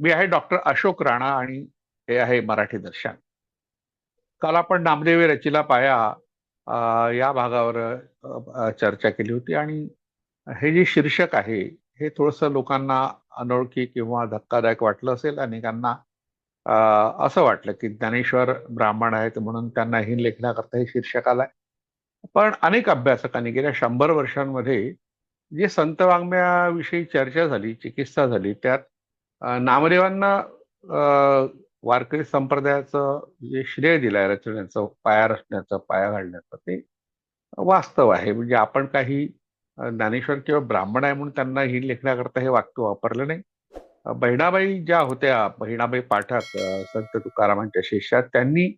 मी आहे डॉक्टर अशोक राणा आणि हे आहे मराठी दर्शन. काल आपण नामदेवी रचिला पाया या भागावर चर्चा केली होती आणि हे जे शीर्षक आहे हे थोडस लोकांना अनोळखी किंवा धक्कादायक वाटलं असेल. अनेकांना असं वाटलं की ज्ञानेश्वर ब्राह्मण आहेत म्हणून त्यांना ही लेखनाकरता हे शीर्षक आलंय. पण अनेक अभ्यासकांनी गेल्या शंभर वर्षांमध्ये जे संत वाङ्मयाविषयी चर्चा झाली चिकित्सा झाली त्यात नामदेवांना वारकरी संप्रदायाचं जे श्रेय दिलंय रचण्याचं पाया रचण्याचं पाया घालण्याचं ते वास्तव आहे. म्हणजे आपण काही ज्ञानेश्वर किंवा ब्राह्मण आहे म्हणून त्यांना ही लेखण्याकरता हे वाक्य वापरलं नाही. बहिणाबाई ज्या होत्या बहिणाबाई पाठक संत तुकारामांच्या शिष्यात त्यांनी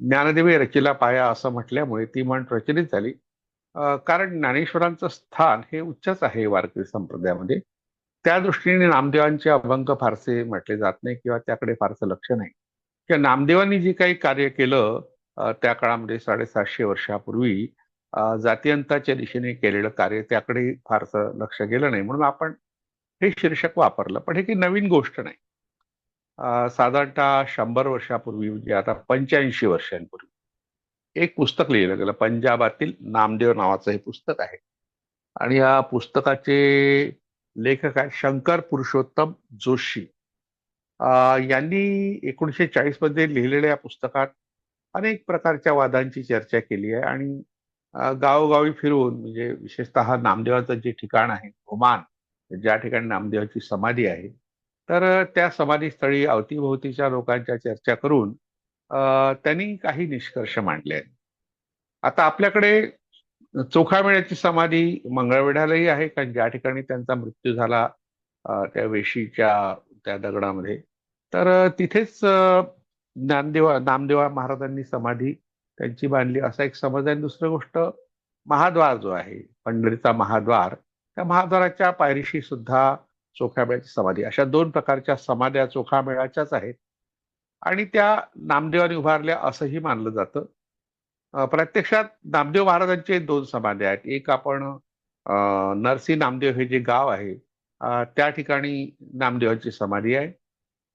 ज्ञानदेवी रचिला पाया असं म्हटल्यामुळे ती म्हण प्रचलित झाली. कारण ज्ञानेश्वरांचं स्थान हे उच्चच आहे वारकरी संप्रदायामध्ये. त्या दृष्टीने नामदेवांचे अभंग फारसे म्हटले जात नाही किंवा त्याकडे फारसं लक्ष नाही. किंवा नामदेवांनी जे काही कार्य केलं त्या काळामध्ये साडेसातशे वर्षापूर्वी जातीयंताच्या दिशेने केलेलं कार्य त्याकडे फारसं लक्ष गेलं नाही. म्हणून आपण हे शीर्षक वापरलं. पण हे की नवीन गोष्ट नाही. साधारणतः शंभर वर्षापूर्वी म्हणजे आता पंच्याऐंशी वर्षांपूर्वी एक पुस्तक लिहिलं गेलं. पंजाबातील नामदेव नावाचं हे पुस्तक आहे. आणि या पुस्तकाचे लेखक आहेत. शंकर पुरुषोत्तम जोशी. यांनी एकोणीशे चाळीसमध्ये लिहिलेल्या या पुस्तकात अनेक प्रकारच्या वादांची चर्चा केली आहे आणि गावोगावी फिरून म्हणजे विशेषतः नामदेवाचं जे ठिकाण आहे ओमान ज्या ठिकाणी नामदेवाची समाधी आहे तर त्या समाधीस्थळी अवतीभोवतीच्या लोकांच्या चर्चा करून त्यांनी काही निष्कर्ष मांडले आहेत. आता आपल्याकडे चोखामेळ्याची समाधी मंगळवेढ्यालाही आहे कारण ज्या ठिकाणी त्यांचा मृत्यू झाला त्या वेशीच्या त्या दगडामध्ये. तर तिथेच ज्ञानदेवा नामदेवा महाराजांनी समाधी त्यांची बांधली. असा एक समज आहे. दुसरी गोष्ट महाद्वार जो आहे पंढरीचा महाद्वार त्या महाद्वाराच्या पायरीशी सुद्धा चोखामेळ्याची समाधी. अशा दोन प्रकारच्या समाध्या चोखामेळाच्याच आहेत. आणि त्या नामदेवाने उभारल्या असंही मानलं जातं. प्रत्यक्षात नामदेव महाराजांचे दोन समाधी आहेत. एक आपण नरसी नामदेव हे जे गाव आहे त्या ठिकाणी नामदेवाची समाधी आहे.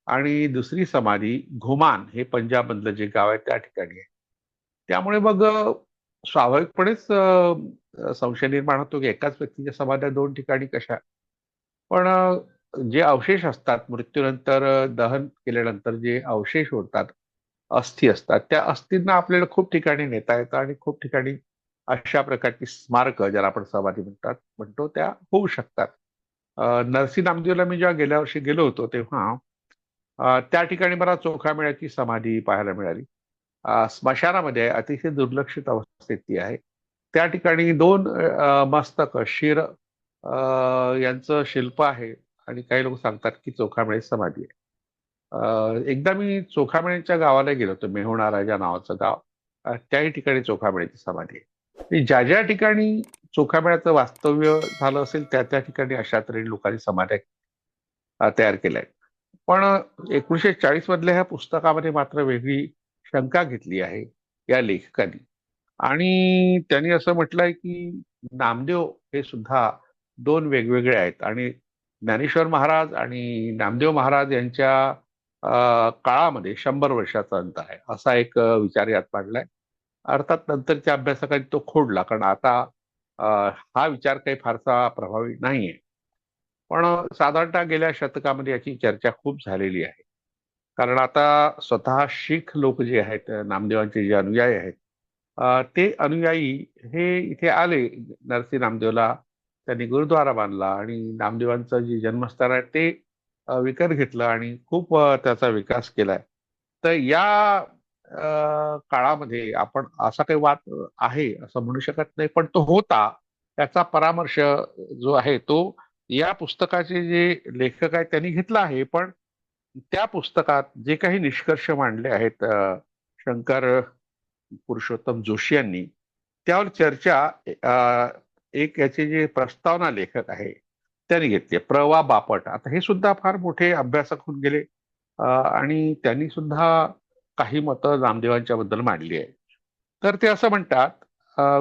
आणि दुसरी समाधी घुमान हे पंजाबमधलं जे गाव आहे त्या ठिकाणी आहे. त्यामुळे मग स्वाभाविकपणेच संशय निर्माण होतो की एकाच व्यक्तीच्या समाध्या दोन ठिकाणी कशा? पण जे अवशेष असतात मृत्यूनंतर दहन केल्यानंतर जे अवशेष होतात अस्थी असतात. त्या अस्थींना आपल्याला खूप ठिकाणी नेता येतं आणि खूप ठिकाणी अशा प्रकारची स्मारक ज्याला आपण समाधी म्हणतात म्हणतो त्या होऊ शकतात. नरसी नामदेवला मी जेव्हा गेल्या वर्षी गेलो होतो तेव्हा त्या ठिकाणी मला चोखामेळ्याची समाधी पाहायला मिळाली. स्मशानामध्ये अतिशय दुर्लक्षित अवस्थेत ती आहे. त्या ठिकाणी दोन मस्तक शिर यांचं शिल्प आहे आणि काही लोक सांगतात की चोखामेळी समाधी आहे. एकदा मी चोखामेळीच्या गावाला गेलो होतो मेहुणा राजा नावाचं गाव. त्याही ठिकाणी चोखामेळीची समाधी आहे. ज्या ज्या ठिकाणी चोखामेळ्याचं वास्तव्य झालं असेल त्या त्या ठिकाणी अशा तऱ्हे लोकांनी समाध्या तयार केल्या आहेत. पण एकोणीशे चाळीस मधल्या ह्या पुस्तकामध्ये मात्र वेगळी शंका घेतली आहे या लेखकांनी. आणि त्यांनी असं म्हटलंय की नामदेव हे सुद्धा दोन वेगवेगळे आहेत. आणि ज्ञानेश्वर महाराज आणि नामदेव महाराज यांच्या काळामध्ये शंभर वर्षाचा अंत आहे. असा एक विचार यात मांडलाय. अर्थात नंतरच्या अभ्यासकांनी तो खोडला. कारण आता हा विचार काही फारसा प्रभावी नाहीये. पण साधारणतः गेल्या शतकामध्ये याची चर्चा खूप झालेली आहे. कारण आता स्वतः शीख लोक जे आहेत नामदेवांचे जे अनुयायी आहेत ते अनुयायी हे इथे आले. नरसी नामदेवला त्यांनी गुरुद्वारा बांधला आणि नामदेवांचं जे जन्मस्थान आहे ते विकत घेतलं आणि खूप त्याचा विकास केलाय. तर या काळामध्ये आपण असा काही वाद आहे असं म्हणू शकत नाही पण तो होता. त्याचा परामर्श जो आहे तो या पुस्तकाचे जे लेखक आहेत त्यांनी घेतला आहे पण त्या पुस्तकात जे काही निष्कर्ष मांडले आहेत शंकर पुरुषोत्तम जोशी यांनी त्यावर चर्चा एक याचे जे प्रस्तावना लेखक आहे त्यांनी घेतली प्रवा बापट. आता हे सुद्धा फार मोठे अभ्यासक होऊन गेले. आणि त्यांनी सुद्धा काही मतं नामदेवांच्या बद्दल मांडली आहे तर ते असं म्हणतात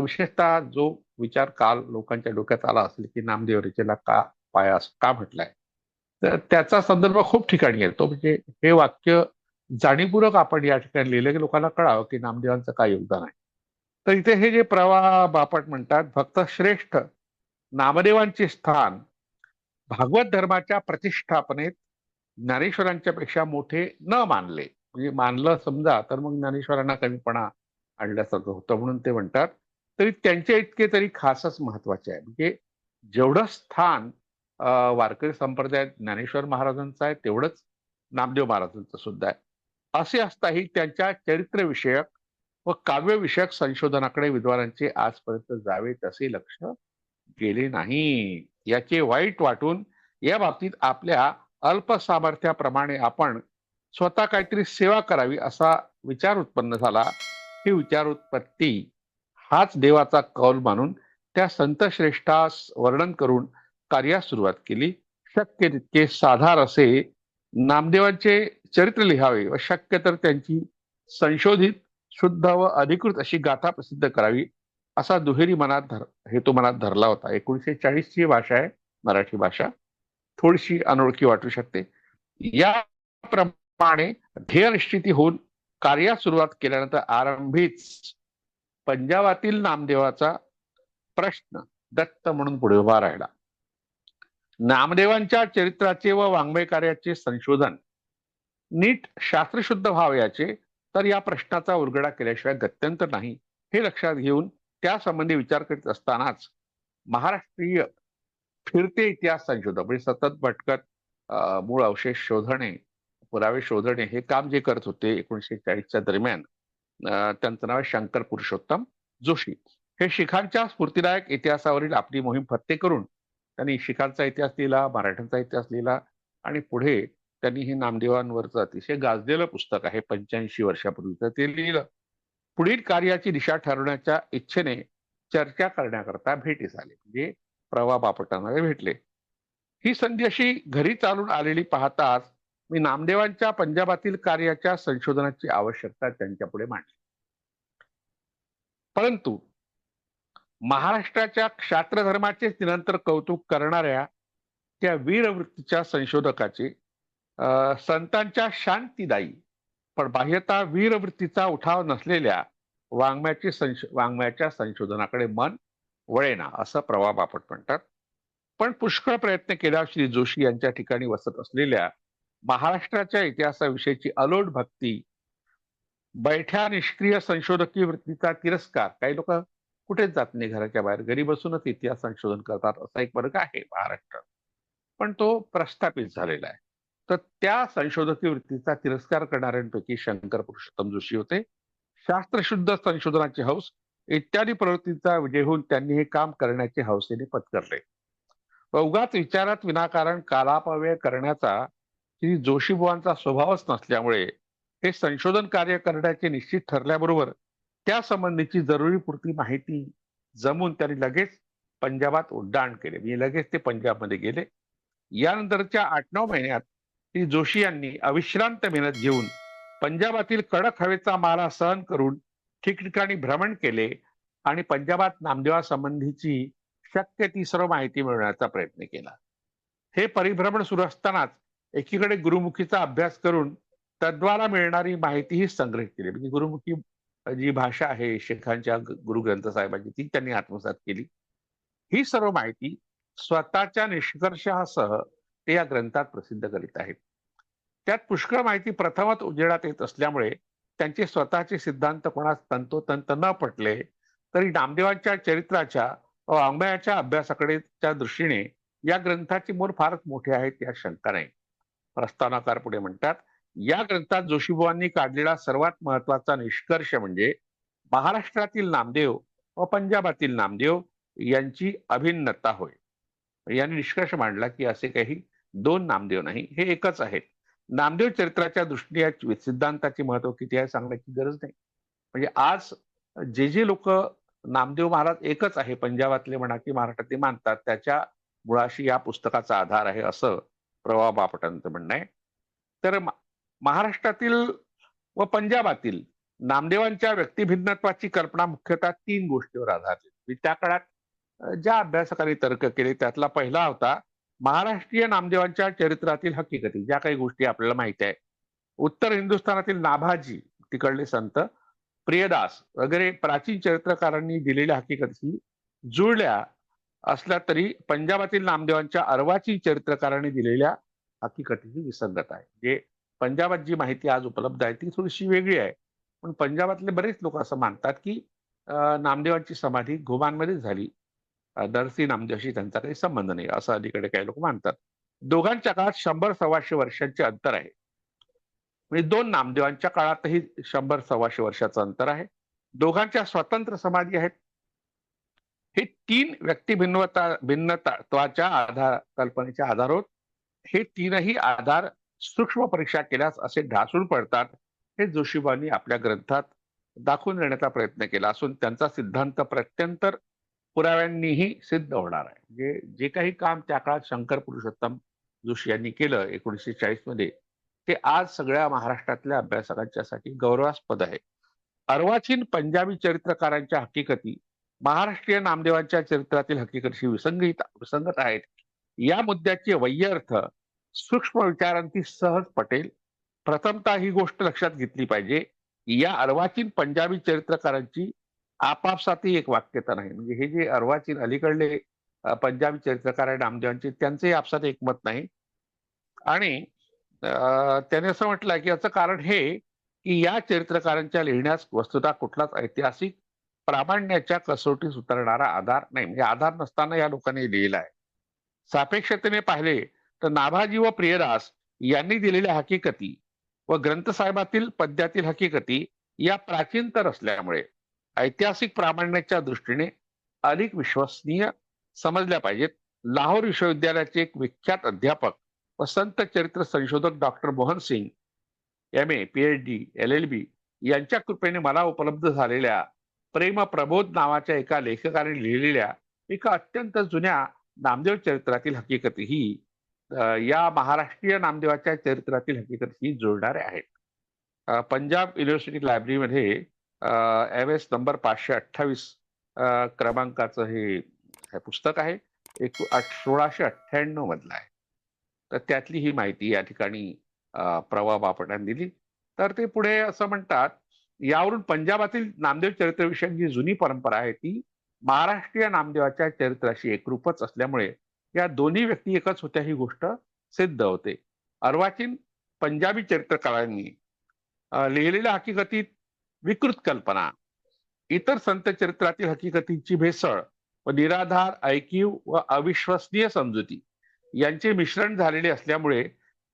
विशेषतः जो विचार काल लोकांच्या डोक्यात आला असेल की नामदेव रचेला का पाया का म्हटलाय? तर त्याचा संदर्भ खूप ठिकाणी येतो म्हणजे हे वाक्य जाणीवपूर्वक आपण या ठिकाणी लिहिलं की लोकांना कळावं की नामदेवांचं काय योगदान आहे. तर इथे हे जे प्रवाह बापट म्हणतात भक्त श्रेष्ठ नामदेवांचे स्थान भागवत धर्माच्या प्रतिष्ठापनेत ज्ञानेश्वरांच्या पेक्षा मोठे न मानले. म्हणजे मानलं समजा तर मग ज्ञानेश्वरांना कमीपणा आणल्यासारखं होतं म्हणून ते म्हणतात. तरी त्यांच्या इतके तरी खासच महत्त्वाचे आहे. म्हणजे जेवढं स्थान वारकरी संप्रदायात ज्ञानेश्वर महाराजांचं आहे तेवढंच नामदेव महाराजांचं सुद्धा आहे. असे असताही त्यांच्या चरित्रविषयक व काव्यविषयक संशोधनाकडे विद्वानांचे आजपर्यंत जावे तसे लक्ष गेले नाही. याचे वाईट वाटून या बाबतीत आपल्या अल्प सामर्थ्याप्रमाणे आपण स्वतः काहीतरी सेवा करावी असा विचार उत्पन्न झाला. ही विचार उत्पत्ती हाच देवाचा कौल मानून त्या संतश्रेष्ठास वर्णन करून कार्यास सुरुवात केली. शक्य तितके साधार असे नामदेवांचे चरित्र लिहावे व शक्य तर त्यांची संशोधित शुद्ध व अधिकृत अशी गाथा प्रसिद्ध करावी. असा दुहेरी मनात धर हेतू मनात धरला होता. एकोणीसशे चाळीसची भाषा आहे मराठी भाषा. थोडीशी अनोळखी वाटू शकते. याप्रमाणे ध्येय निश्चिती होऊन कार्यास सुरुवात केल्यानंतर आरंभीच पंजाबातील नामदेवाचा प्रश्न दत्त म्हणून पुढे उभा राहिला. नामदेवांच्या चरित्राचे व वाङ्मय कार्याचे संशोधन नीट शास्त्रशुद्ध व्हावयाचे तर या प्रश्नाचा उलगडा केल्याशिवाय गत्यंतर नाही हे लक्षात घेऊन त्यासंबंधी विचार करीत असतानाच महाराष्ट्रीय फिरते इतिहास संशोधक म्हणजे सतत भटकत अं, मूळ अवशेष शोधणे पुरावे शोधणे हे काम जे करत होते एकोणीसशे चाळीसच्या दरम्यान त्यांचं नाव आहे शंकर पुरुषोत्तम जोशी. हे शिखांच्या स्फूर्तिदायक इतिहासावरील आपली मोहीम फत्ते करून त्यांनी शिखांचा इतिहास लिहिला मराठ्यांचा इतिहास लिहिला आणि पुढे त्यांनी हे नामदेवांवरचं अतिशय गाजलेलं पुस्तक आहे पंच्याऐंशी वर्षापूर्वीचं ते लिहिलं. पुढील कार्याची दिशा ठरवण्याच्या इच्छेने चर्चा करण्याकरता भेटीस आले म्हणजे प्रवा बापटांना भेटले. ही संधी अशी घरी चालून आलेली पाहताच मी नामदेवांच्या पंजाबातील कार्याच्या संशोधनाची आवश्यकता त्यांच्या पुढे मांडली. परंतु महाराष्ट्राच्या क्षात्र धर्माचे निरंतर कौतुक करणाऱ्या त्या वीरवृत्तीच्या संशोधकाचे अं, संतांच्या शांतीदायी पण बाह्यता वीरवृत्तीचा उठाव नसलेल्या वाङ्मयाचे संश वाङ्मयाच्या संशोधनाकडे मन वळेना असं प्रवा बापट म्हणतात. पण पुष्कळ प्रयत्न केला श्री जोशी यांच्या ठिकाणी वसत असलेल्या महाराष्ट्राच्या इतिहासाविषयीची अलोट भक्ती बैठ्या निष्क्रिय संशोधकी वृत्तीचा तिरस्कार काही लोक कुठेच जात नाही घराच्या बाहेर घरी बसूनच इतिहास संशोधन करतात असा एक वर्ग आहे महाराष्ट्रात पण तो प्रस्थापित झालेला आहे. तर त्या संशोधकी वृत्तीचा तिरस्कार करणाऱ्यांपैकी शंकर पुरुषोत्तम जोशी होते. शास्त्रशुद्ध संशोधनाची हौस इत्यादी प्रवृत्तीचा विजय होऊन त्यांनी हे काम करण्याचे हौसेने पत्करले. उगाच विचारात विनाकारण कालापव्यय करण्याचा श्री जोशीबुवांचा स्वभावच नसल्यामुळे हे संशोधन कार्य करण्याचे निश्चित ठरल्याबरोबर त्या संबंधीची जरुरी पुरती माहिती जमून त्यांनी लगेच पंजाबात उड्डाण केले. म्हणजे लगेच ते पंजाबमध्ये गेले. यानंतरच्या आठ नऊ महिन्यात श्री जोशी यांनी अविश्रांत मेहनत घेऊन पंजाबातील कडक हवेचा मारा सहन करून ठिकठिकाणी भ्रमण केले आणि पंजाबात नामदेवा संबंधीची शक्य ती सर्व माहिती मिळवण्याचा प्रयत्न केला. हे परिभ्रमण सुरू असतानाच एकीकडे गुरुमुखीचा अभ्यास करून तद्वारा मिळणारी माहितीही संग्रहित केली. म्हणजे गुरुमुखी जी भाषा आहे शेखांच्या गुरुग्रंथ गुरु ग्रंथ साहेबांची ती त्यांनी आत्मसात केली. ही सर्व माहिती स्वतःच्या निष्कर्षासह ते या ग्रंथात प्रसिद्ध करीत आहेत. त्यात पुष्कळ माहिती प्रथमच उजेडात येत असल्यामुळे त्यांचे स्वतःचे सिद्धांत कोणास तंतोतंत न पटले तरी नामदेवांच्या चरित्राच्या व वाङ्मयाच्या अभ्यासाकडेच्या दृष्टीने या ग्रंथाची मोल फारच मोठी आहे या शंका नाही. प्रस्तावनाकार पुढे म्हणतात या ग्रंथात जोशीबुवांनी काढलेला सर्वात महत्त्वाचा निष्कर्ष म्हणजे महाराष्ट्रातील नामदेव व पंजाबातील नामदेव यांची अभिन्नता होय. यांनी निष्कर्ष मांडला की असे काही दोन नामदेव नाही हे एकच आहेत. नामदेव चरित्राच्या दृष्टीने या सिद्धांताची महत्त्व किती आहे सांगण्याची गरज नाही. म्हणजे आज जे जे लोक नामदेव महाराज एकच आहे पंजाबातले म्हणा की महाराष्ट्रातले मानतात त्याच्या मुळाशी या पुस्तकाचा आधार आहे असं प्रवा बापटांचं म्हणणं आहे. तर महाराष्ट्रातील व पंजाबातील नामदेवांच्या व्यक्तिभिन्नत्वाची कल्पना मुख्यतः तीन गोष्टीवर आधारली म्हणजे त्या काळात ज्या अभ्यासकांनी तर्क केले त्यातला पहिला होता महाराष्ट्रीय नामदेवांच्या चरित्रातील हकीकती ज्या काही गोष्टी आपल्याला माहिती आहे. उत्तर हिंदुस्थानातील नाभाजी तिकडले संत प्रियदास वगैरे प्राचीन चरित्रकारांनी दिलेल्या हकीकती जुळल्या असल्या तरी पंजाबातील नामदेवांच्या अर्वाची चरित्रकारांनी दिलेल्या हकीकतीची विसंगत आहे. जे पंजाबात जी माहिती आज उपलब्ध आहे ती थोडीशी वेगळी आहे. पण पंजाबातले बरेच लोक असं मानतात की नामदेवांची समाधी घुमानमध्येच झाली. नरसी नामदेवशी त्यांचा काही संबंध नाही असं अलीकडे काही लोक मानतात. दोघांच्या काळात शंभर सव्वाशे वर्षांचे अंतर आहे. म्हणजे दोन नामदेवांच्या काळातही शंभर सव्वाशे वर्षाचं अंतर आहे. दोघांच्या स्वतंत्र समाधी आहेत. हे तीन व्यक्ती भिन्नता भिन्नत्वाच्या आधार कल्पनेच्या आधारावर हे तीनही आधार सूक्ष्म परीक्षा केल्यास असे ढासून पडतात हे जोशीबांनी आपल्या ग्रंथात दाखवून देण्याचा प्रयत्न केला असून त्यांचा सिद्धांत प्रत्यंतर पुराव्यांनीही सिद्ध होणार आहे. म्हणजे जे काही काम त्या काळात शंकर पुरुषोत्तम जोशी यांनी केलं एकोणीसशे चाळीसमध्ये ते आज सगळ्या महाराष्ट्रातल्या अभ्यासकांच्यासाठी गौरवास्पद आहे. अर्वाचीन पंजाबी चरित्रकारांच्या हकीकती महाराष्ट्रीय नामदेवांच्या चरित्रातील हकीकतीशी विसंगत विसंगत आहेत. या मुद्द्याचे वैयर्थ सूक्ष्म विचारांती सहज पटेल प्रथमतः ही गोष्ट लक्षात घेतली पाहिजे. या अर्वाचीन पंजाबी चरित्रकारांची आपापसातही एक वाक्यता नाही म्हणजे हे जे अर्वाचीन अलीकडले पंजाबी चरित्रकार आहे नामदेवांचे त्यांचंही आपसात एकमत नाही. आणि त्याने असं म्हटलं की याचं कारण हे की या चरित्रकारांच्या लिहिण्यास वस्तुतः कुठलाच ऐतिहासिक प्रामाण्याच्या कसोटीस उतरणारा आधार नाही. म्हणजे आधार नसताना या लोकांनी लिहिला आहे. सापेक्षतेने पाहिले तर नाभाजी व प्रियदास यांनी दिलेल्या हकीकती व ग्रंथसाहेबातील पद्यातील हकीकती या प्राचीनतर असल्यामुळे ऐतिहासिक प्रामाण्याच्या दृष्टीने अधिक विश्वसनीय समजल्या पाहिजेत. लाहोर विश्वविद्यालयाचे एक विख्यात अध्यापक व संत चरित्र संशोधक doctor Mohan Singh M A P H D L L B यांच्या कृपेने मला उपलब्ध झालेल्या प्रेम प्रबोध नावाच्या एका लेखकाने लिहिलेल्या एका अत्यंत जुन्या नामदेव चरित्रातील हकीकती ही या महाराष्ट्रीय नामदेवाच्या चरित्रातील हकीकत ही जोडणारे आहेत. पंजाब युनिव्हर्सिटी लायब्ररीमध्ये एम एस नंबर पाचशे अठ्ठावीस क्रमांकाचं हे पुस्तक आहे. एक सोळाशे अठ्ठ्याण्णव मधलं आहे. तर त्यातली ही माहिती या ठिकाणी प्रवा बापटांनी दिली. तर ते पुढे असं म्हणतात यावरून पंजाबातील नामदेव चरित्रविषयक जी जुनी परंपरा आहे ती महाराष्ट्रीय नामदेवाच्या चरित्राशी एकरूपच असल्यामुळे या दोन्ही व्यक्ती एकच होत्या ही गोष्ट सिद्ध होते. अर्वाचीन पंजाबी चरित्रकारांनी लिहिलेल्या हकीकतीत विकृत कल्पना. इतर संत चरित्रातील हकीकतींची भेसळ व निराधार ऐकीव व अविश्वसनीय समजुती यांचे मिश्रण झालेले असल्यामुळे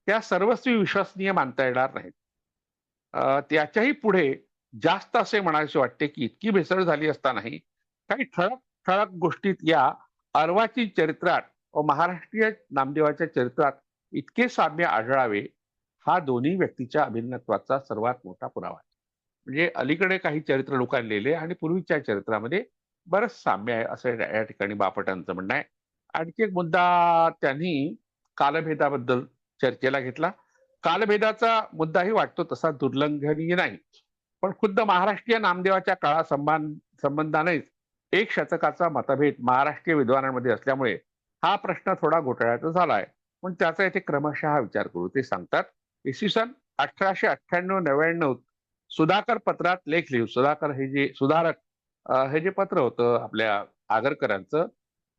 त्या सर्वस्वी विश्वसनीय मानता येणार नाहीत. त्याच्याही पुढे जास्त असे म्हणायचे वाटते की इतकी भेसळ झाली असतानाही काही ठळक ठळक गोष्टीत या अर्वाची चरित्रात व महाराष्ट्रीय नामदेवाच्या चरित्रात इतके साम्य आढळावे हा दोन्ही व्यक्तीच्या अभिन्नत्वाचा सर्वात मोठा पुरावा आहे. म्हणजे अलीकडे काही चरित्र लोकांनी लिहिले आणि पूर्वीच्या चरित्रामध्ये बरंच साम्य आहे असं या ठिकाणी बापटांचं म्हणणं आहे. आणखी एक मुद्दा त्यांनी कालभेदाबद्दल चर्चेला घेतला. कालभेदाचा मुद्दाही वाटतो तसा दुर्लंघनीय नाही. पण खुद्द महाराष्ट्रीय नामदेवाच्या काळा संबंध संबंधानेच एक शतकाचा मतभेद महाराष्ट्रीय विद्वानांमध्ये असल्यामुळे हा प्रश्न थोडा घोटाळ्याचा झालाय. पण त्याचा येथे क्रमशः विचार करू ते सांगतात. इसवी सन अठराशे अठ्ठ्याण्णव नव्याण्णव सुधाकर पत्रात लेख लिहू. सुधाकर हे जे सुधारक हे जे पत्र होतं आपल्या आगरकरांचं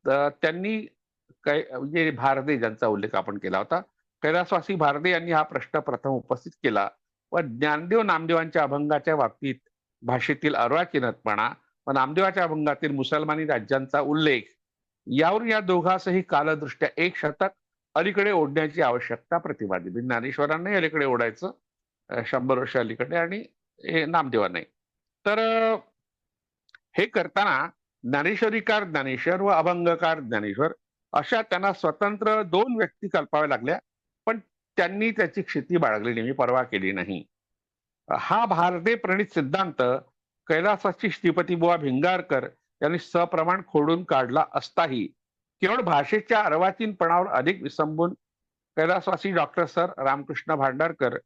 तर त्यांनी काय म्हणजे भारदे ज्यांचा उल्लेख आपण केला होता कैलासवासी भारदे यांनी हा प्रश्न प्रथम उपस्थित केला व ज्ञानदेव नामदेवांच्या अभंगाच्या बाबतीत भाषेतील अर्वाचीनतपणा व नामदेवाच्या अभंगातील मुसलमानी राज्यांचा उल्लेख यावर या दोघांसही कालदृष्ट्या एक शतक अलीकडे ओढण्याची आवश्यकता प्रतिपादित ज्ञानेश्वरांनाही अलीकडे ओढायचं शंभर वर्ष अलीकडे आणि हे नामदेवांनाही तर हे करताना ज्ञानेश्वरीकार ज्ञानेश्वर व अभंगकार ज्ञानेश्वर अशा त्यांना स्वतंत्र दोन व्यक्ती कल्पाव्या लागल्या पण त्यांनी त्याची क्षिती बाळगली नाही परवा केली नाही. हा भारते प्रणित सिद्धांत कैलासाची श्रीपती बुवा भिंगारकर यांनी सप्रमाण खोडून काढला असताही केवळ भाषेच्या अर्वाचीनपणावर अधिक विसंबून कैलासवासी doctor sir Ramkrishna Bhandarkar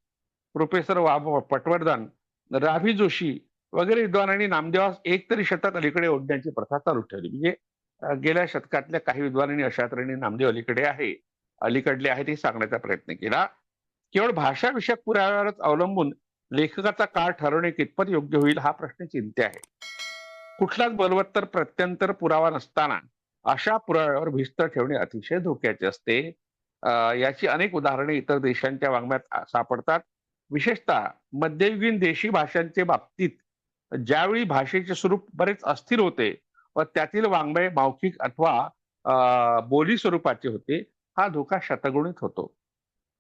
professor वा पटवर्धन राभी जोशी वगैरे विद्वानांनी नामदेवास एक तरी शतक अलीकडे ओढण्याची प्रथा चालू ठेवली. म्हणजे गेल्या शतकातल्या काही विद्वानांनी अशा तऱ्हेने नामदेव अलीकडे आहे अलीकडले आहेत हे सांगण्याचा प्रयत्न केला. केवळ भाषाविषयक पुराव्यावरच अवलंबून लेखकाचा काळ ठरवणे कितपत योग्य होईल हा प्रश्न चिंते आहे. कुठलाच बलवत्तर प्रत्यंतर पुरावा नसताना अशा पुराव्यावर भिस्त ठेवणे अतिशय धोक्याचे असते. याची अनेक उदाहरणे इतर देशांच्या वाङ्मयात सापडतात. विशेषतः मध्ययुगीन देशी भाषांचे बाबतीत ज्यावेळी भाषेचे स्वरूप बरेच अस्थिर होते व त्यातील वाङ्मय मौखिक अथवा अं, बोली स्वरूपाचे होते हा धोका शतगुणित होतो.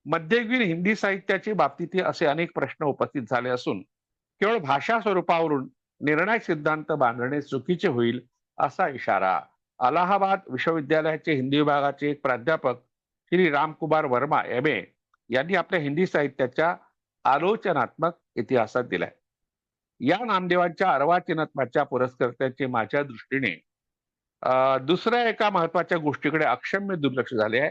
मध्ययुगीन हिंदी साहित्याच्या बाबतीत असे अनेक प्रश्न उपस्थित झाले असून केवळ भाषा स्वरूपावरून निर्णायक सिद्धांत बांधणे चुकीचे होईल असा इशारा अलाहाबाद विश्वविद्यालयाचे हिंदी विभागाचे एक प्राध्यापक श्री रामकुमार वर्मा एम. ए. यांनी आपल्या हिंदी साहित्याच्या आलोचनात्मक इतिहासात दिलाय. या नामदेवांच्या अर्वाचीनत्वाच्या पुरस्कर्त्याचे माझ्या दृष्टीने अं, दुसऱ्या एका महत्त्वाच्या गोष्टीकडे अक्षम्य दुर्लक्ष झाले आहे.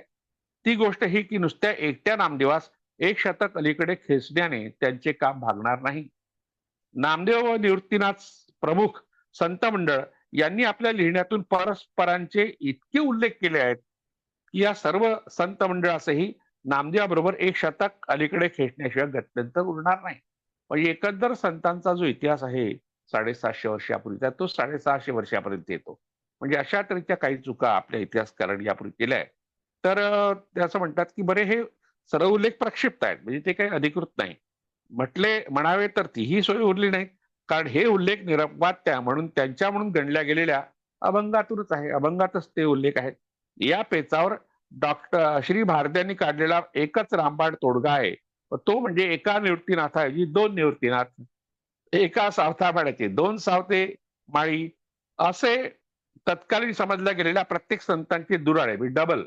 ती गोष्ट ही की नुसत्या एकट्या नामदेवास एक शतक अलीकडे खेचण्याने त्यांचे काम भागणार नाही. नामदेव व निवृत्तीनाथ प्रमुख संत मंडळ यांनी आपल्या लिहिण्यातून परस्परांचे इतके उल्लेख केले आहेत की या सर्व संत मंडळासही नामदेवाबरोबर एक शतक अलीकडे खेचण्याशिवाय गत्यंतर उरणार नाही. म्हणजे एकंदर संतांचा जो इतिहास आहे साडेसहाशे वर्षापूर्वीचा तो साडेसहाशे वर्षापर्यंत येतो. म्हणजे अशा तऱ्हेच्या काही चुका आपल्या इतिहासकारांनी यापूर्वी केल्या आहेत. तर अं, ते असं म्हणतात की बरे हे सर्व उल्लेख प्रक्षिप्त आहेत. म्हणजे ते काही अधिकृत नाही. म्हटले म्हणावे तर तीही सोय उरली नाही कारण हे उल्लेख निरपवाद म्हणून त्यांच्या म्हणून गणल्या गेलेल्या अभंगातूनच आहे. अभंगातच ते उल्लेख आहेत. या पेचावर डॉक्टर श्री भारद्यांनी काढलेला एकच रामबाण तोडगा आहे. तो म्हणजे एका निवृत्तीनाथाऐवजी दोन निवृत्तीनाथ. एका सावता दोन सावते माळी असे तत्कालीन समजल्या गेलेल्या प्रत्येक संतांचे दुराळे म्हणजे डबल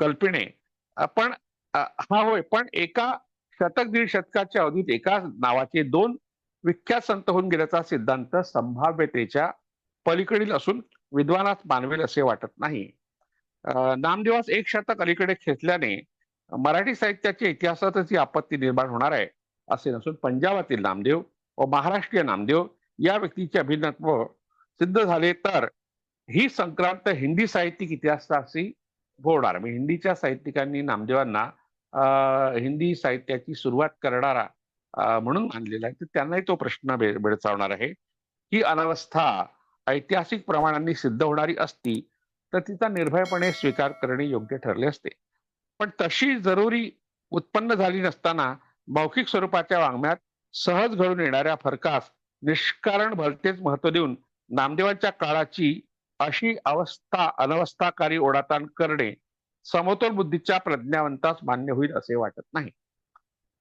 कल्पिणे. पण हा होय पण एका शतक दीड शतकाच्या अवधीत एका नावाचे दोन विख्यात संत होऊन गेल्याचा सिद्धांत संभाव्यतेच्या पलीकडील असून विद्वानात मानवेल असे वाटत नाही. नामदेवास एक शतक अलीकडे खेचल्याने मराठी साहित्याच्या इतिहासातच ही आपत्ती निर्माण होणार आहे असे नसून पंजाबातील नामदेव व महाराष्ट्रीय नामदेव या व्यक्तीचे अभिनत्व सिद्ध झाले तर ही संक्रांत हिंदी साहित्यिक इतिहासाशी होणार. म्हणजे हिंदीच्या साहित्यिकांनी नामदेवांना अं, हिंदी साहित्याची सुरुवात करणारा म्हणून मानलेला आहे. तर त्यांनाही तो प्रश्न भेडसावणार आहे ही अनावस्था ऐतिहासिक प्रमाणांनी सिद्ध होणारी असती तर तिचा निर्भयपणे स्वीकार करणे योग्य ठरले असते. पण तशी जरुरी उत्पन्न झाली नसताना मौखिक स्वरूपाच्या वाङ्मयात सहज घडून येणाऱ्या फरकास निष्कारण भलतेच महत्त्व देऊन नामदेवांच्या काळाची अशी अवस्था अनवस्थाकारी ओढाताण करणे समतोल बुद्धीच्या प्रज्ञावंतास मान्य होईल असे वाटत नाही.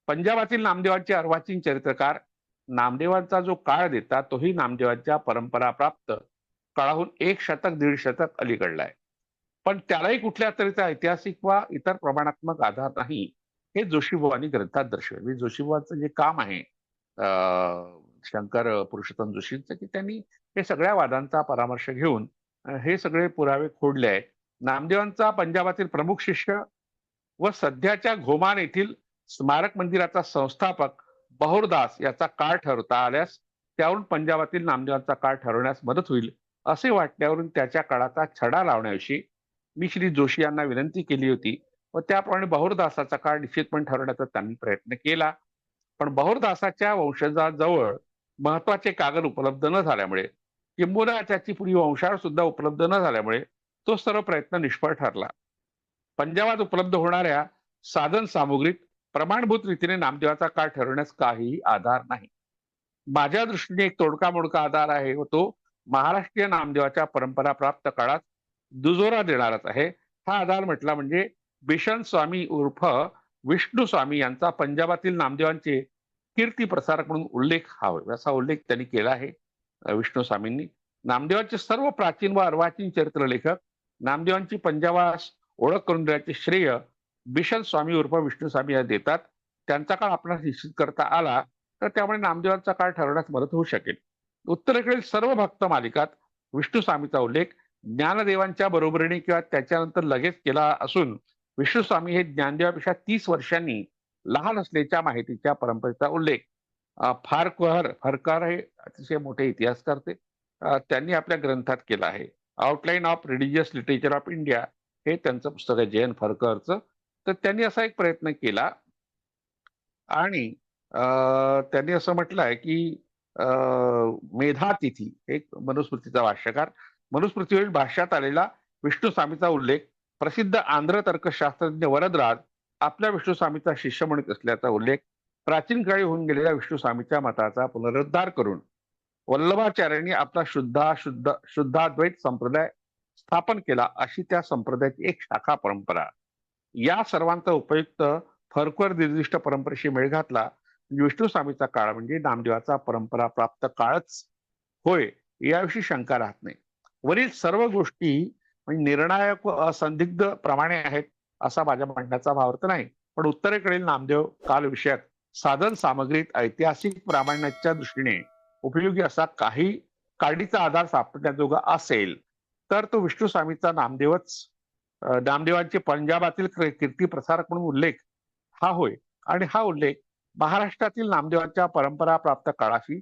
पंजाबातील नामदेवांचे अर्वाचीन चरित्रकार नामदेवांचा जो काळ देतात तोही नामदेवांच्या परंपरा प्राप्त काळाहून एक शतक दीड शतक अलीकडला आहे. पण त्यालाही कुठल्या तऱ्हेचा ऐतिहासिक वा इतर प्रमाणात्मक आधार नाही हे जोशीबुवानी ग्रंथात दर्शवले. म्हणजे जोशीबुवांचं जे काम आहे अं, शंकर पुरुषोत्तम जोशींचं की त्यांनी हे सगळ्या वादांचा परामर्श घेऊन हे सगळे पुरावे खोडले आहेत. नामदेवांचा पंजाबातील प्रमुख शिष्य व सध्याच्या घोमान येथील स्मारक मंदिराचा संस्थापक बहोरदास याचा काळ ठरवता आल्यास त्यावरून पंजाबातील नामदेवांचा काळ ठरवण्यास मदत होईल. असे वाटण्यावरून त्याच्या काळाचा छडा लावण्याविषयी मी श्री जोशी यांना विनंती केली होती व त्याप्रमाणे बहुरदासाचा काळ निश्चितपणे ठरवण्याचा त्यांनी प्रयत्न केला. पण बहुरदासाच्या वंशजाजवळ महत्त्वाचे कागद उपलब्ध न झाल्यामुळे किंबहुना त्याची पूर्वी वंशाळ सुद्धा उपलब्ध न झाल्यामुळे तो सर्व प्रयत्न निष्फळ ठरला. पंजाबात उपलब्ध होणाऱ्या साधन सामुग्रीत प्रमाणभूत रीतीने नामदेवाचा काळ ठरवण्यास काहीही आधार नाही. माझ्या दृष्टीने एक तोडका मोडका आधार आहे व तो महाराष्ट्रीय नामदेवाच्या परंपरा प्राप्त काळात दुजोरा देणारच आहे. हा आधार म्हटला म्हणजे बिशन स्वामी उर्फ विष्णू स्वामी यांचा पंजाबातील नामदेवांचे कीर्ती प्रसारक म्हणून उल्लेख हा असा उल्लेख त्यांनी केला आहे विष्णू स्वामींनी. नामदेवांचे सर्व प्राचीन व अर्वाचीन चरित्र लेखक नामदेवांची पंजाबास ओळख करून देण्याचे श्रेय बिशन स्वामी उर्फ विष्णू स्वामी या देतात. त्यांचा काळ आपणास निश्चित करता आला तर त्यामुळे नामदेवांचा काळ ठरवण्यास मदत होऊ शकेल. उत्तरेकडील सर्व भक्त मालिकात विष्णू स्वामीचा उल्लेख ज्ञानदेवांच्या बरोबरीने किंवा त्याच्यानंतर लगेच केला असून विष्णू स्वामी हे ज्ञानदेवापेक्षा तीस वर्षांनी लहान असल्याच्या माहितीच्या परंपरेचा उल्लेख. अं, फरकार हे अतिशय मोठे इतिहासकार ते त्यांनी आपल्या ग्रंथात केला आहे. Outline of religious literature of India हे त्यांचं पुस्तक आहे जयंत फरकरचं तर त्यांनी असा एक प्रयत्न केला आणि अं, त्यांनी असं म्हटलं आहे की मेधातिथी एक मनुस्मृतीचा भाष्यकार. मनुस्मृतीवरील भाष्यात आलेला विष्णू स्वामीचा उल्लेख प्रसिद्ध आंध्र तर्कशास्त्रज्ञ वरदराज आपल्या विष्णू स्वामीचा शिष्य म्हणत असल्याचा उल्लेख प्राचीन काळी होऊन गेलेल्या विष्णू स्वामीच्या मताचा पुनरुद्धार करून वल्लभाचार्यांनी आपला शुद्धा शुद्ध शुद्धाद्वैत संप्रदाय स्थापन केला अशी त्या संप्रदायाची एक शाखा परंपरा. या सर्वांचा उपयुक्त फरकवर निर्दिष्ट परंपरेशी मेळ घातला विष्णू स्वामीचा काळ म्हणजे नामदेवाचा परंपरा प्राप्त काळच. होय याविषयी शंका राहत नाही. वरील सर्व गोष्टी म्हणजे निर्णायक व असंदिग्ध प्रमाणे आहेत असा माझ्या म्हणण्याचा भावार्थ नाही. पण उत्तरेकडील नामदेव कालविषयक साधन सामग्रीत ऐतिहासिक प्रामाण्याच्या दृष्टीने उपयोगी असा काही काडीचा आधार सापडण्याजोगा असेल तर तो विष्णू स्वामीचा नामदेवच नामदेवांचे पंजाबातील कीर्ती प्रसारक म्हणून उल्लेख हा होय आणि हा उल्लेख महाराष्ट्रातील नामदेवांच्या परंपरा प्राप्त काळाशी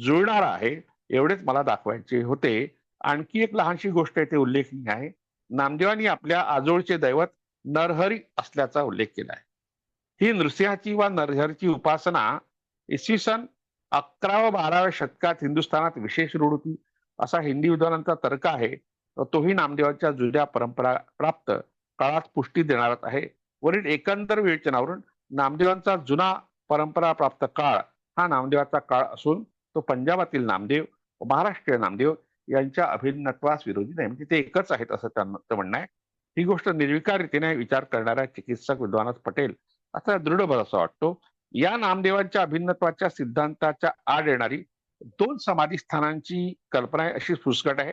जुळणारा आहे एवढेच मला दाखवायचे होते. आणखी एक लहानशी गोष्ट येथे उल्लेखनीय आहे. नामदेवांनी आपल्या आजोळचे दैवत नरहरी असल्याचा उल्लेख केला आहे. ही नृसिंहाची वा नरहरीची उपासना इसवी सन अकराव्या बाराव्या शतकात हिंदुस्थानात विशेष रूढ होती. असा हिंदी विद्वानांचा तर्क आहे. तोही नामदेवांच्या जुन्या परंपरा प्राप्त काळात पुष्टी देणारच आहे. वरील एकंदर विवेचनावरून नामदेवांचा जुना परंपरा प्राप्त काळ हा नामदेवाचा काळ असून तो पंजाबातील नामदेव व महाराष्ट्रीय नामदेव यांच्या अभिन्नत्वास विरोधी नाही. म्हणजे ते एकच आहेत असं त्यांचं म्हणणं आहे. ही गोष्ट निर्विकार रीतीने विचार करणाऱ्या चिकित्सक विद्वानास पटेल असा दृढ भरोसा वाटतो. या नामदेवांच्या अभिन्नत्वाच्या सिद्धांताच्या आड येणारी दोन समाधी स्थानांची कल्पना आहे अशी फुसकट आहे.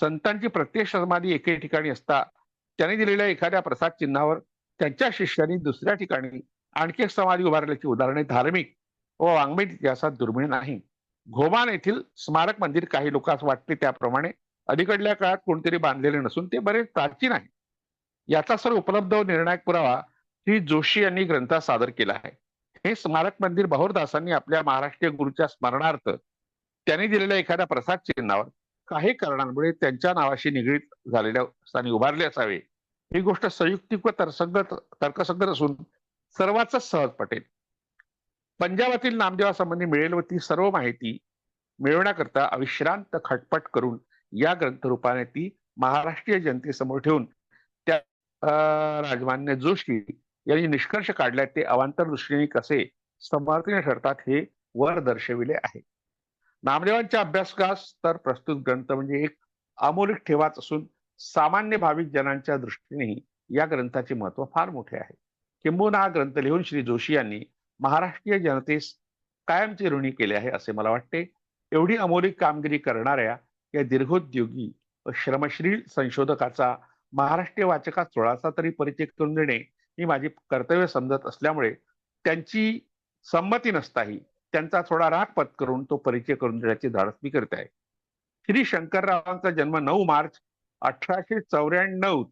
संतांची प्रत्येक समाधी एके ठिकाणी असता. त्यांनी दिलेल्या एखाद्या प्रसाद चिन्हावर त्यांच्या शिष्यांनी दुसऱ्या ठिकाणी आणखी एक समाधी उभारल्याची उदाहरणे धार्मिक व वाङ्मयिक इतिहासात दुर्मिळ नाही. घोमान येथील स्मारक मंदिर काही लोकांस वाटते त्याप्रमाणे अलीकडल्या काळात कोणतरी बांधलेले नसून ते बरेच प्राचीन आहे. याचा सर्व उपलब्ध व निर्णायक पुरावा श्री जोशी यांनी ग्रंथात सादर केला आहे. हे स्मारक मंदिर बहुरदासांनी आपल्या महाराष्ट्रीय गुरुच्या स्मरणार्थ त्यांनी दिलेल्या एखाद्या प्रसाद चिन्हावर काही कारणांमुळे त्यांच्या नावाशी निगडीत झालेल्या स्थानी उभारले असावे. ही गोष्ट संयुक्तिक व तर्कसंगत तर्कसंगत असून सर्वांच सहज पटेल. पंजाबातील नामदेवासंबंधी मिळेल व ती सर्व माहिती मिळवण्याकरता अविश्रांत खटपट करून या ग्रंथरूपाने ती महाराष्ट्रीय जनतेसमोर ठेवून त्या राजमान्य जोशी यांनी निष्कर्ष काढल्यात ते अवांतर दृष्टीने कसे समर्थनीय ठरतात हे वर दर्शविले आहे. नामदेवांच्या अभ्यासकास तर प्रस्तुत ग्रंथ म्हणजे एक अमोलिक ठेवाच असून सामान्य भाविक जनांच्या दृष्टीनेही या ग्रंथाचे महत्त्व फार मोठे आहे. किंबहुना हा ग्रंथ लिहून श्री जोशी यांनी महाराष्ट्रीय जनतेस कायमचे ऋणी केले आहे असे मला वाटते. एवढी अमोलिक कामगिरी करणाऱ्या या दीर्घोद्योगी व श्रमशील संशोधकाचा महाराष्ट्रीय वाचकात थोडासा तरी परिचय करून देणे ही माझी कर्तव्य समजत असल्यामुळे त्यांची संमती नसताही त्यांचा थोडा राग पत्करून तो परिचय करून देण्याची धाडस मी करते आहे. श्री शंकररावांचा जन्म नऊ मार्च अठराशे चौऱ्याण्णव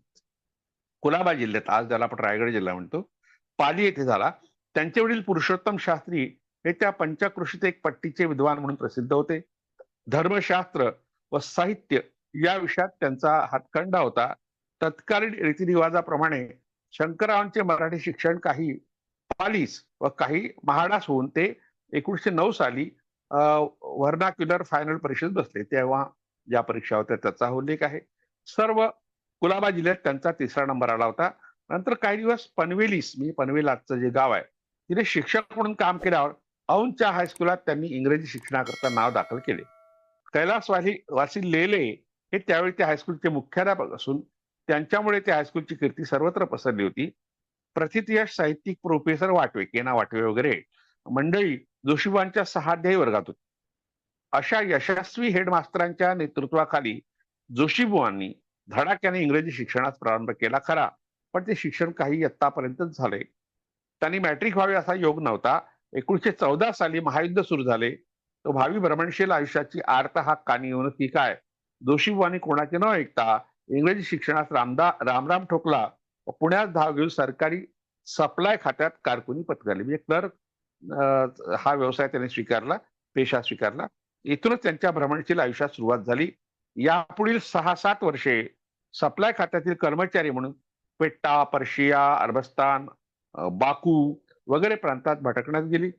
कुलाबा जिल्ह्यात आज ज्याला आपण रायगड जिल्हा म्हणतो. पाली येथे झाला. त्यांचे वडील पुरुषोत्तम शास्त्री हे त्या पंचकृषीत एक पट्टीचे विद्वान म्हणून प्रसिद्ध होते. धर्मशास्त्र व साहित्य या विषयात त्यांचा हातखंडा होता. तत्कालीन रीतिरिवाजाप्रमाणे शंकररावांचे मराठी शिक्षण काही पालीस व काही महाडास होऊन ते एकोणीशे नऊ साली व्हर्नाक्युलर फायनल परीक्षेत बसले. तेव्हा ज्या परीक्षा होत्या त्याचा उल्लेख आहे. सर्व कुलाबा जिल्ह्यात त्यांचा तिसरा नंबर आला होता. नंतर काही दिवस पनवेलीस मी पनवेल आजचं जे गाव आहे तिथे शिक्षक म्हणून काम केल्यावर औंधच्या हायस्कुलात त्यांनी इंग्रजी शिक्षणाकरता नाव दाखल केले. कैलासवासी वासी लेले हे त्यावेळी त्या हायस्कूलचे मुख्याध्यापक असून त्यांच्यामुळे त्या हायस्कूलची कीर्ती सर्वत्र पसरली होती. प्रथितयश साहित्यिक प्रोफेसर वाटवे केना वाटवे वगैरे मंडळी जोशीबांच्या सहाध्यायी वर्गात होती. अशा यशस्वी हेडमास्तरांच्या नेतृत्वाखाली जोशीबुवांनी धडाक्याने इंग्रजी शिक्षणास प्रारंभ केला खरा. पण ते शिक्षण काही आत्तापर्यंतच झाले त्यांनी मॅट्रिक व्हावे असा योग नव्हता. एकोणीशे चौदा साली महायुद्ध सुरू झाले. तो भावी भ्रमणशील आयुष्याची आर्त हा कानी येऊन ती काय? जोशीबुवांनी कोणाचे न ऐकता इंग्रजी शिक्षणास रामदा रामराम ठोकला. व पुण्यात धाव घेऊन सरकारी सप्लाय खात्यात कारकुनी पत्करली. म्हणजे क्लर्क हा व्यवसाय त्यांनी स्वीकारला पेशा स्वीकारला. इथूनच त्यांच्या भ्रमणशील आयुष्यात सुरुवात झाली. यापुढील सहा सात वर्षे सप्लाय खात्यातील कर्मचारी म्हणून पेट्टा पर्शिया अरबस्तान बाकू वगैरे प्रांतात भटकण्यात गेली.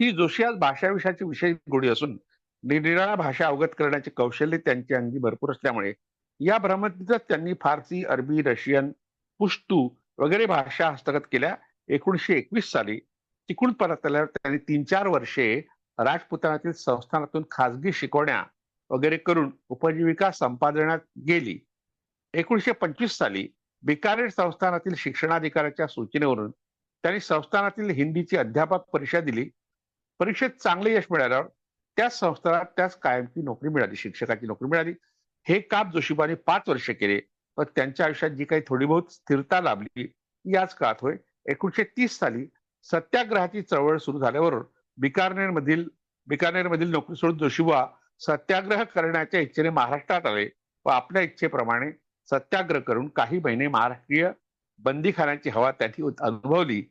ही जोशी आज भाषाविषयाची विशेष गोडी असून निरनिराळ्या भाषा अवगत करण्याचे कौशल्य त्यांच्या अंगी भरपूर असल्यामुळे या भ्रमतीतच त्यांनी फारसी अरबी रशियन पुष्तू वगैरे भाषा हस्तगत केल्या. एकोणीसशे एकवीस साली तिकून परत आल्यावर त्यांनी तीन चार वर्षे राजपुतानातील संस्थानातून खाजगी शिकवण्या वगैरे करून उपजीविका संपादनात गेली. एकोणीसशे पंचवीस साली बिकानेर संस्थानातील शिक्षणाधिकाऱ्याच्या सूचनेवरून त्यांनी संस्थानातील हिंदीची अध्यापक परीक्षा दिली. परीक्षेत चांगले यश मिळाल्यावर त्याच संस्थानात त्याच कायमची नोकरी मिळाली शिक्षकाची नोकरी मिळाली. हे काम जोशीबाने पाच वर्ष केले व त्यांच्या आयुष्यात जी काही थोडी बहुत स्थिरता लाभली याच काळात होय एकोणीशे तीस साली सत्याग्रहाची चळवळ सुरू झाल्यावर बिकानेर मधील बिकानेर मधील नोकरी सोडून जोशीबा सत्याग्रह करण्याच्या इच्छेने महाराष्ट्रात आले व आपल्या इच्छेप्रमाणे सत्याग्रह करून काही महिने महाराष्ट्रीय बंदीखान्याची हवा त्यांनी अनुभवली.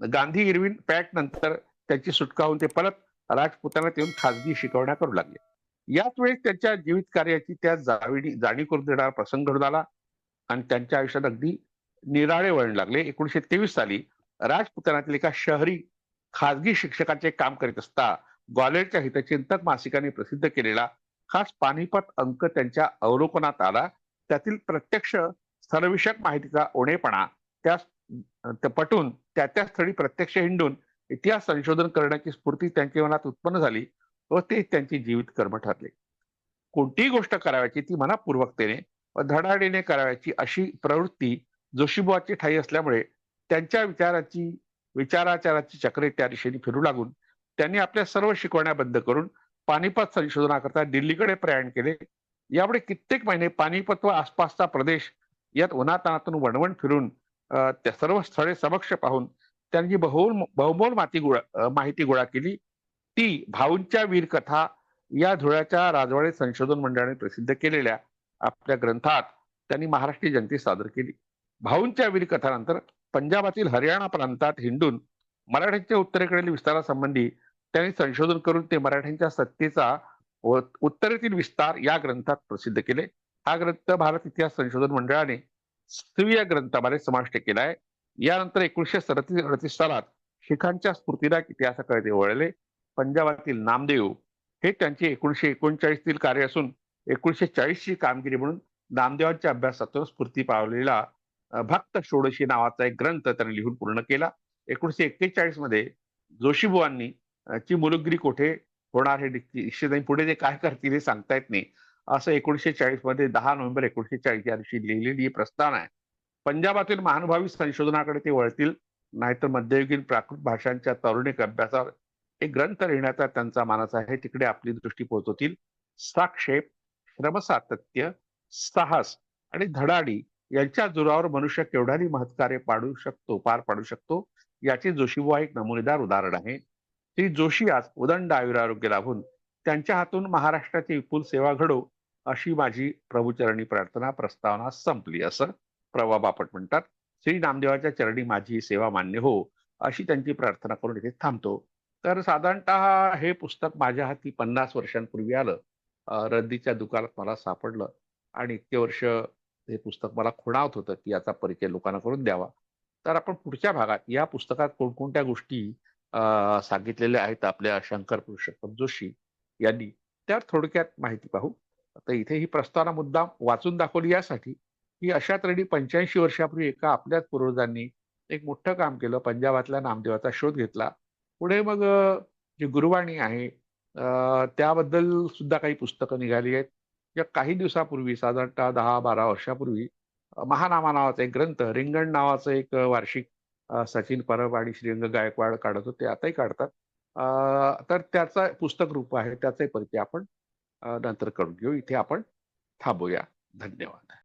गांधी इरविन पॅट नंतर त्यांची सुटका होऊन ते परत राजपुतांना येऊन खाजगी शिकवण्या करू लागले. याच वेळेस त्यांच्या जीवित कार्याची त्या जाणीव जाणीव करून देणारा प्रसंग घडून आला आणि त्यांच्या आयुष्यात अगदी निराळे वळण लागले. एकोणीशे तेवीस साली राजपुतानातील एका शहरी खाजगी शिक्षकाचे काम करीत असता ग्वालेरच्या हितचिंतक मासिकाने प्रसिद्ध केलेला खास पानिपत अंक त्यांच्या अवलोकनात आला. त्यातील प्रत्यक्ष स्थलविषयक माहितीचा ओणेपणा त्या त्या पटून त्या त्या स्थळी प्रत्यक्ष हिंडून इतिहास संशोधन करण्याची स्फूर्ती त्यांच्या मनात उत्पन्न झाली व ते त्यांची जीवित कर्म ठरले. कोणतीही गोष्ट करावयाची ती मनापूर्वकतेने व धडाडीने करावयाची अशी प्रवृत्ती जोशीबुवाची ठाई असल्यामुळे त्यांच्या विचाराची विचाराचाराची चक्रे त्या दिशेने फिरू लागून त्यांनी आपल्या सर्व शिकवण्या बंद करून पानिपत संशोधनाकरता दिल्लीकडे प्रयाण केले यापुढे कित्येक महिने पानिपत व आसपासचा प्रदेश यात उन्हातानातून वणवण फिरून त्या सर्व स्थळे समक्ष पाहून त्यांनी बहुल बहुमोल माती गोळा माहिती गोळा केली. ती भाऊंच्या वीरकथा या धुळ्याच्या राजवाडे संशोधन मंडळाने प्रसिद्ध केलेल्या आपल्या ग्रंथात त्यांनी महाराष्ट्रीय जनतेस सादर केली. भाऊंच्या वीरकथानंतर पंजाबातील हरियाणा प्रांतात हिंडून मराठ्यांच्या उत्तरेकडील विस्तारासंबंधी त्यांनी संशोधन करून ते मराठ्यांच्या सत्तेचा व उत्तरेतील विस्तार या ग्रंथात प्रसिद्ध केले. हा ग्रंथ भारत इतिहास संशोधन मंडळाने स्त्रीय ग्रंथामध्ये समाविष्ट केला आहे. यानंतर एकोणीशे सदतीस अडतीस सालात शिखांच्या स्फूर्तीदायक इतिहासाकडे ते वळले. पंजाबातील नामदेव हे त्यांचे एकोणीसशे एकोणचाळीसतील कार्य असून एकोणीसशे चाळीसची कामगिरी म्हणून नामदेवांच्या अभ्यासातून स्फूर्ती पावलेला भक्त षोडशी नावाचा एक ग्रंथ त्यांनी लिहून पूर्ण केला. एकोणीशे एक्केचाळीसमध्ये जोशीबुवांनी ची मुलुगिरी कोठे? होणार हे निश्चित पुढे ते काय करतील हे सांगता येत नाही. असं एकोणीशे चाळीसमध्ये दहा नोव्हेंबर एकोणीशे चाळीस या दिवशी लिहिलेली ही प्रस्तावना आहे. पंजाबातील महानुभावी संशोधनाकडे ते वळतील नाहीतर मध्ययुगीन प्राकृत भाषांच्या तरुणिक अभ्यासावर एक ग्रंथ लिहिण्याचा त्यांचा मानस आहे तिकडे आपली दृष्टी पोहोचवतील साक्षेप श्रमसातत्य साहस आणि धडाडी यांच्या जोरावर मनुष्य केवढ्याही महत्कार्य पाडू शकतो पार पाडू शकतो याचे जोशीबुवा एक नमुनेदार उदाहरण आहे. श्री जोशी आज उदंड आयुरारोग्य लाभून त्यांच्या हातून महाराष्ट्राची विपुल सेवा घडो अशी माझी प्रभूचरणी प्रार्थना प्रस्तावना संपली. असं प्रवा बापट म्हणतात. श्री नामदेवाच्या चरणी माझी सेवा मान्य हो अशी त्यांची प्रार्थना करून इथे थांबतो. तर साधारणतः हे पुस्तक माझ्या हाती पन्नास वर्षांपूर्वी आलं. रद्दीच्या दुकानात मला सापडलं आणि इतके वर्ष हे पुस्तक मला खुणावत होतं की याचा परिचय लोकांना करून द्यावा. तर आपण पुढच्या भागात या पुस्तकात कोणकोणत्या गोष्टी सांगितलेले आहेत आपल्या शंकर पुरुषोत्तम जोशी यांनी. त्यावर थोडक्यात माहिती पाहू. आता इथे ही प्रस्तावना मुद्दाम वाचून दाखवली यासाठी की अशा तऱ्हेने पंच्याऐंशी वर्षापूर्वी एका आपल्याच पूर्वजांनी एक मोठं काम केलं. पंजाबातल्या नामदेवाचा शोध घेतला. पुढे मग जी गुरुवाणी आहे त्याबद्दल सुद्धा काही पुस्तकं निघाली आहेत. या काही दिवसापूर्वी साधारणतः दहा बारा वर्षापूर्वी महानामा नावाचा एक ग्रंथ रिंगण नावाचं एक वार्षिक सचिन परब आणि श्रीरंग गायकवाड काढत होते आताही काढतात. तर त्याचा पुस्तक रूप आहे त्याचाही परिचय आपण नंतर करून घेऊ. इथे आपण थांबूया. धन्यवाद.